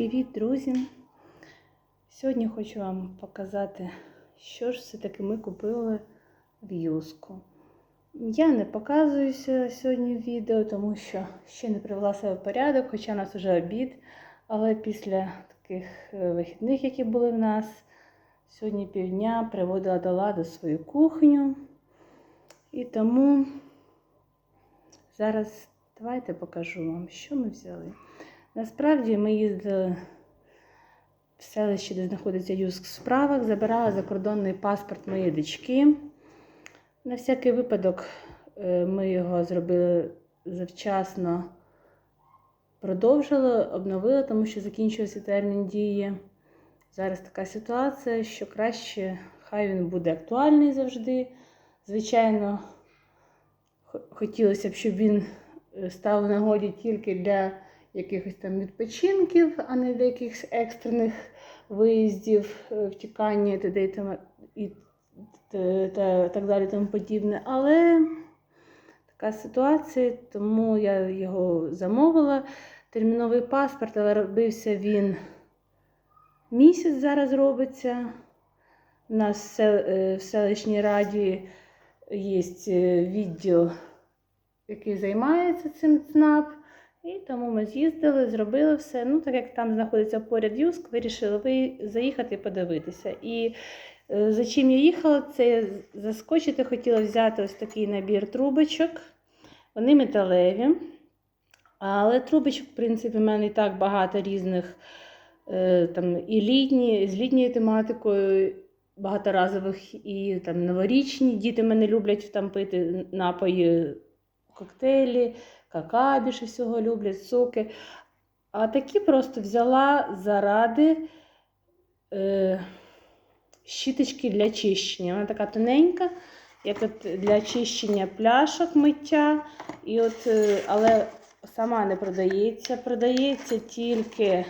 Привіт, друзі! Сьогодні хочу вам показати, що ж все-таки ми купили в юску. Я не показуюся сьогодні в відео, тому що ще не привела себе в порядок, хоча у нас вже обід. Але після таких е, вихідних, які були в нас, сьогодні півдня приводила до ладу свою кухню. І тому зараз давайте покажу вам, що ми взяли. Насправді ми їздили в селище, де знаходиться Юск в справах, забирала закордонний паспорт моєї дочки. На всякий випадок е, ми його зробили завчасно, продовжили, обновили, тому що закінчився термін дії. Зараз така ситуація, що краще, хай він буде актуальний завжди. Звичайно, хотілося б, щоб він е, став нагоді тільки для якихось там відпочинків, а не для якихось екстрених виїздів, е, втікання і так далі тому подібне. Але така ситуація, тому я його замовила. Терміновий паспорт, але робився він місяць зараз робиться. У нас в е, селищній раді є е, відділ, який займається цим ЦНАП. І тому ми з'їздили, зробили все. Ну, так як там знаходиться поряд Юск, вирішили ви заїхати і подивитися. І е, за чим я їхала, це заскочити хотіла взяти ось такий набір трубочок. Вони металеві. Але трубочок, в принципі, в мене і так багато різних е, там, і літні, з літньою тематикою, багаторазових, і там, новорічні. Діти мене люблять там пити напої, коктейлі кака більше всього люблять, соки. А такі просто взяла заради е, щіточки для чищення. Вона така тоненька, як от для чищення пляшок миття. І от, е, але сама не продається. Продається тільки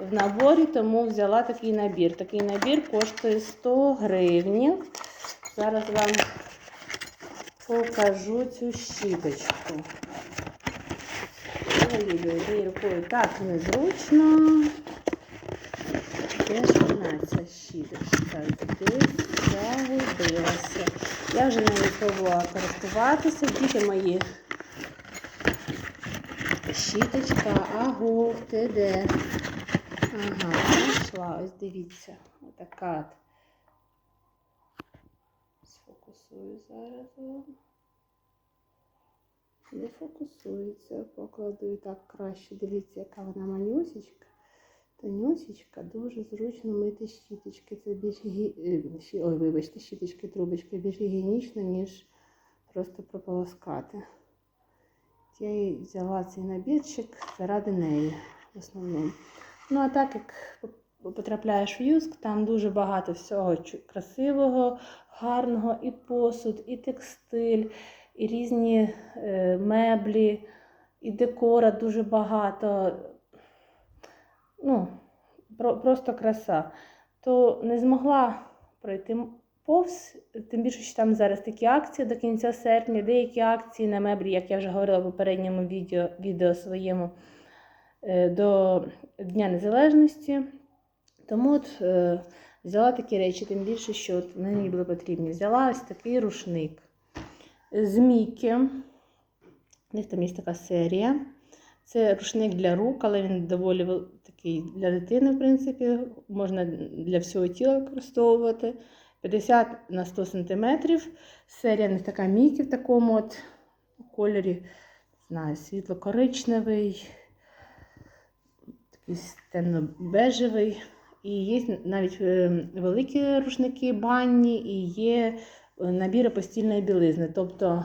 в наборі, тому взяла такий набір. Такий набір коштує 100 гривень. Зараз вам покажу цю щіточку. Ой-ой-ой, рукою так незручно. Де ж вона ця щіточка? Десь загубилася. Я вже нею пробувала користуватися. Діти мої. Щіточка, агов, ти де? Ага, знайшла. Ось дивіться. Отака. Сфокусую зараз. Не фокусується, покладу і так краще. Дивіться, яка вона манюсечка. Тонюсечка, дуже зручно мити щіточки. Це більш гі... е, Ой, вибачте, щіточки, трубочки більш гігієнічно, ніж просто прополоскати. Я їй взяла цей набірчик заради неї в основному. Ну, а так як потрапляєш в Юск, там дуже багато всього красивого, гарного, і посуд, і текстиль і різні е, меблі, і декора дуже багато. Ну, просто краса. То не змогла пройти повз, тим більше, що там зараз такі акції до кінця серпня, деякі акції на меблі, як я вже говорила в попередньому відео, відео своєму е, до Дня Незалежності. Тому от, е, взяла такі речі, тим більше, що от мені були потрібні. Взяла ось такий рушник з Мікі. У них там є така серія. Це рушник для рук, але він доволі такий для дитини, в принципі, можна для всього тіла використовувати. 50 на 100 см. Серія не така Мікі в такому от кольорі, знаю, світло-коричневий, такий темно-бежевий. І є навіть е, великі рушники банні, і є набіри постільної білизни, тобто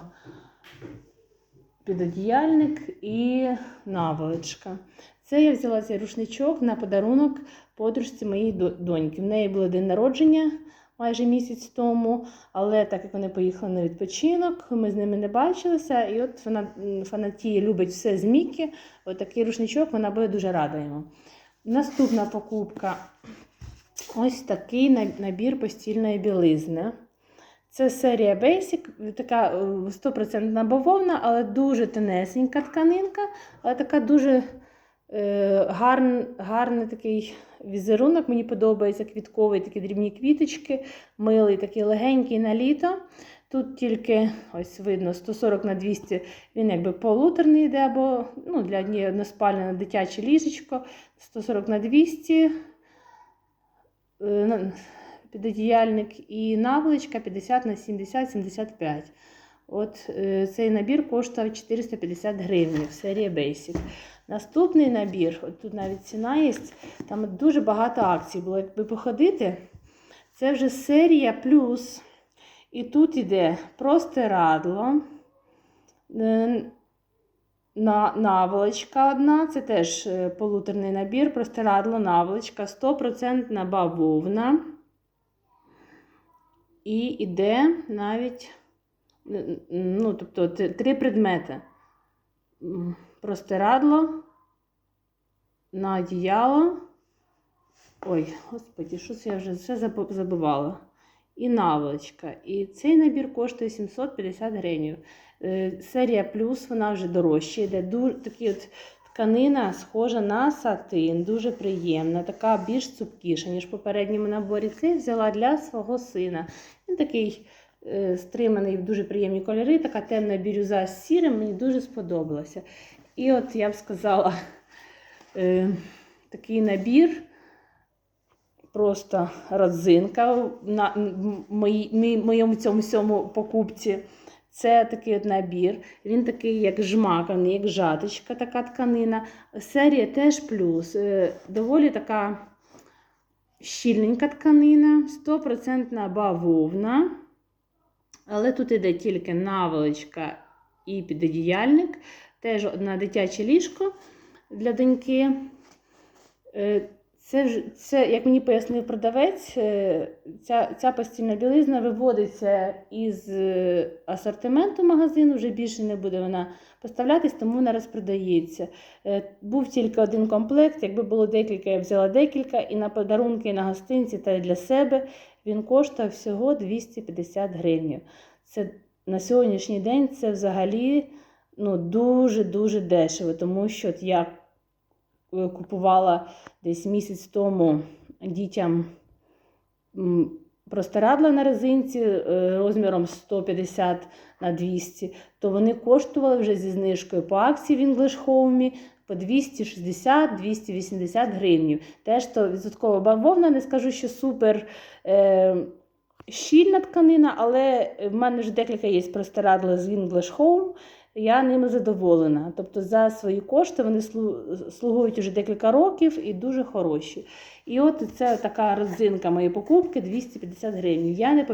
підодіяльник і наволочка. Це я взяла цей рушничок на подарунок подружці моєї до- доньки. В неї було день народження майже місяць тому, але так як вони поїхали на відпочинок, ми з ними не бачилися. І от вона м, фанатіє, любить все з Мікі. От такий рушничок, вона буде дуже рада йому. Наступна покупка ось такий набір постільної білизни. Це серія Basic, така е, 100% бавовна, але дуже тонесенька тканинка, але така дуже Е, гарн, гарний такий візерунок, мені подобається квітковий, такі дрібні квіточки, милий, такий легенький на літо. Тут тільки ось видно 140 на 200, він якби полуторний йде, або ну, для однієї односпальне на дитяче ліжечко, 140 на 200 е, на- підодіяльник і наволочка 50 на 70 75. От е, цей набір коштував 450 гривень, серія Basic. Наступний набір, от тут навіть ціна є, там дуже багато акцій було. Якби походити, це вже серія плюс. І тут іде простирадло, е, на, наволочка одна, це теж е, полуторний набір, простирадло, наволочка, 100% бавовна. І іде навіть ну, тобто, три предмети. Простирадло, на одіяло. Ой, господі, щось я вже все забувала. І наволочка. І цей набір коштує 750 гривень. Е, Серія плюс, вона вже дорожча. Йде дуже такі от тканина, схожа на сатин, дуже приємна, така більш цупкіша, ніж в попередньому наборі. Це взяла для свого сина. Він такий е, стриманий в дуже приємні кольори, така темна бірюза з сірим, мені дуже сподобалося. І от я б сказала, е, такий набір просто родзинка на моєму цьому всьому покупці. Це такий от набір. Він такий, як жмаканий, як жаточка, така тканина. Серія теж плюс. Е, Доволі така щільненька тканина, 100% бавовна. Але тут іде тільки наволочка і підодіяльник. Теж одна дитяче ліжко для доньки. Це, це, як мені пояснив продавець, е, ця, ця постільна білизна виводиться із е, асортименту магазину, вже більше не буде вона поставлятись, тому вона розпродається. Е, Був тільки один комплект, якби було декілька, я взяла декілька, і на подарунки, і на гостинці, та й для себе він коштував всього 250 гривень. Це на сьогоднішній день це взагалі ну, дуже-дуже дешево, тому що я купувала десь місяць тому дітям простирадла на резинці е, розміром 150 на 200, то вони коштували вже зі знижкою по акції в English Home по 260-280 гривень. Теж то відсоткова бавовна, не скажу, що супер е, щільна тканина, але в мене вже декілька є простирадла з English Home. Я ними задоволена. Тобто за свої кошти вони слугують уже декілька років і дуже хороші. І от це така родзинка моєї покупки 250 гривень. Я не.